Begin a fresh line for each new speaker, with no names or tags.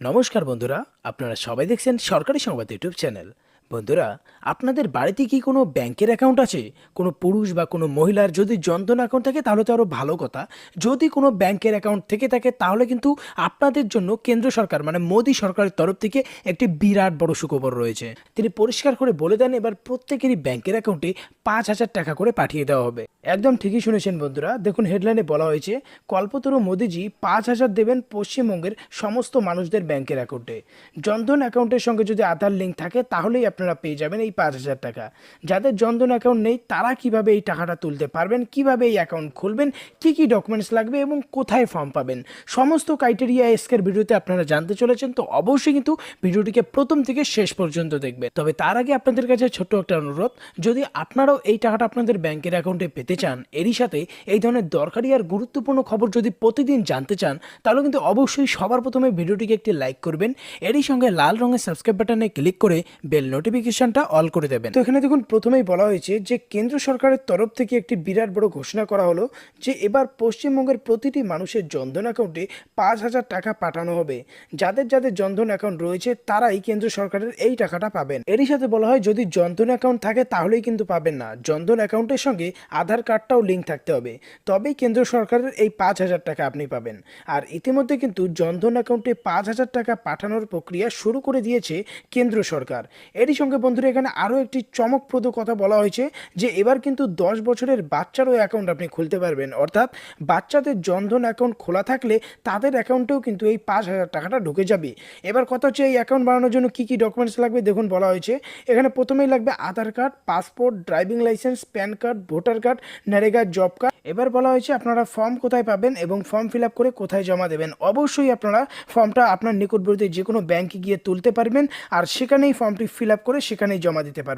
নমস্কার বন্ধুরা, আপনারা সবাই দেখছেন সরকারি সংবাদ ইউটিউব চ্যানেল। বন্ধুরা, আপনাদের বাড়িতে কি কোনো ব্যাংকের অ্যাকাউন্ট আছে? কোনো পুরুষ বা কোনো মহিলার যদি জনধন অ্যাকাউন্ট থাকে, তাহলে তো আরও ভালো কথা। যদি কোনো ব্যাংকের অ্যাকাউন্ট থেকে থাকে, তাহলে কিন্তু আপনাদের জন্য কেন্দ্র সরকার মানে মোদী সরকারের তরফ থেকে একটি বিরাট বড় সুখবর রয়েছে। তিনি পরিষ্কার করে বলে দেন, এবার প্রত্যেকেরই ব্যাংকের অ্যাকাউন্টে পাঁচ হাজার টাকা করে পাঠিয়ে দেওয়া হবে। একদম ঠিকই শুনেছেন বন্ধুরা। দেখুন হেডলাইনে বলা হয়েছে, কল্পতরু মোদিজি পাঁচ হাজার দেবেন পশ্চিমবঙ্গের সমস্ত মানুষদের ব্যাংকের অ্যাকাউন্টে জনধন অ্যাকাউন্টের সঙ্গে যদি আধার লিঙ্ক থাকে, তাহলেই আপনারা পেয়ে যাবেন এই পাঁচ হাজার টাকা। যাদের জনধন অ্যাকাউন্ট নেই, তারা কীভাবে এই টাকাটা তুলতে পারবেন? কীভাবে এই অ্যাকাউন্ট খুলবেন? কি কি ডকুমেন্টস লাগবে? এবং কোথায় ফর্ম পাবেন? সমস্ত ক্রাইটেরিয়া এসকের ভিডিওতে আপনারা জানতে চলেছেন, তো অবশ্যই কিন্তু ভিডিওটিকে প্রথম থেকে শেষ পর্যন্ত দেখবেন। তবে তার আগে আপনাদের কাছে ছোট্ট একটা অনুরোধ, যদি আপনারাও এই টাকাটা আপনাদের ব্যাংকের অ্যাকাউন্টে পেতে চান, এরই সাথে এই ধরনের দরকারি আর গুরুত্বপূর্ণ খবর যদি প্রতিদিন জানতে চান, তাহলে কিন্তু অবশ্যই সবার প্রথমে ভিডিওটিকে একটি লাইক করবেন, এরই সঙ্গে লাল রঙের সাবস্ক্রাইব বাটনে ক্লিক করে বেল নোটিফিকেশনটা অল করে দেবেন। তো এখানে দেখুন, প্রথমেই বলা হয়েছে যে, কেন্দ্র সরকারের তরফ থেকে একটি বিরাট বড় ঘোষণা করা হলো যে, এবার পশ্চিমবঙ্গের প্রতিটি মানুষের জনধন অ্যাকাউন্টে পাঁচ হাজার টাকা পাঠানো হবে। যাদের যাদের জনধন অ্যাকাউন্ট রয়েছে, তারাই কেন্দ্র সরকারের এই টাকাটা পাবেন। এরই সাথে বলা হয়, যদি জনধন অ্যাকাউন্ট থাকে, তাহলেই কিন্তু পাবেন না। জনধন অ্যাকাউন্টের সঙ্গে আধার কার্ডটাও লিঙ্ক থাকতে হবে। তবেই কেন্দ্র সরকারের এই পাঁচ হাজার টাকা আপনি পাবেন। আর ইতিমধ্যে কিন্তু জনধন অ্যাকাউন্টে পাঁচ হাজার টাকা পাঠানোর প্রক্রিয়া শুরু করে দিয়েছে কেন্দ্র সরকার। এরই সঙ্গে বন্ধুরা, এখানে আরও একটি চমকপ্রদ কথা বলা হয়েছে যে, এবার কিন্তু দশ বছরের বাচ্চারও অ্যাকাউন্ট আপনি খুলতে পারবেন। অর্থাৎ বাচ্চাদের জনধন অ্যাকাউন্ট খোলা থাকলে তাদের অ্যাকাউন্টেও কিন্তু এই পাঁচ হাজার টাকাটা ঢুকে যাবে। এবার কথা হচ্ছে, এই অ্যাকাউন্ট বানানোর জন্য কী কী ডকুমেন্টস লাগবে? দেখুন, বলা হয়েছে, এখানে প্রথমেই লাগবে Aadhaar card passport driving licence PAN card voter card NREGA job card এবার বলা হয়েছে আপনারা ফর্ম কোথায় পাবেন এবং ফর্ম ফিল করে কোথায় জমা দেবেন। অবশ্যই আপনারা ফর্মটা আপনার নিকটবর্তী যে কোনো ব্যাংকে গিয়ে তুলতে পারবেন আর সেখানেই ফর্মটি ফিল করে সেখানেই জমা দিতে পারবেন।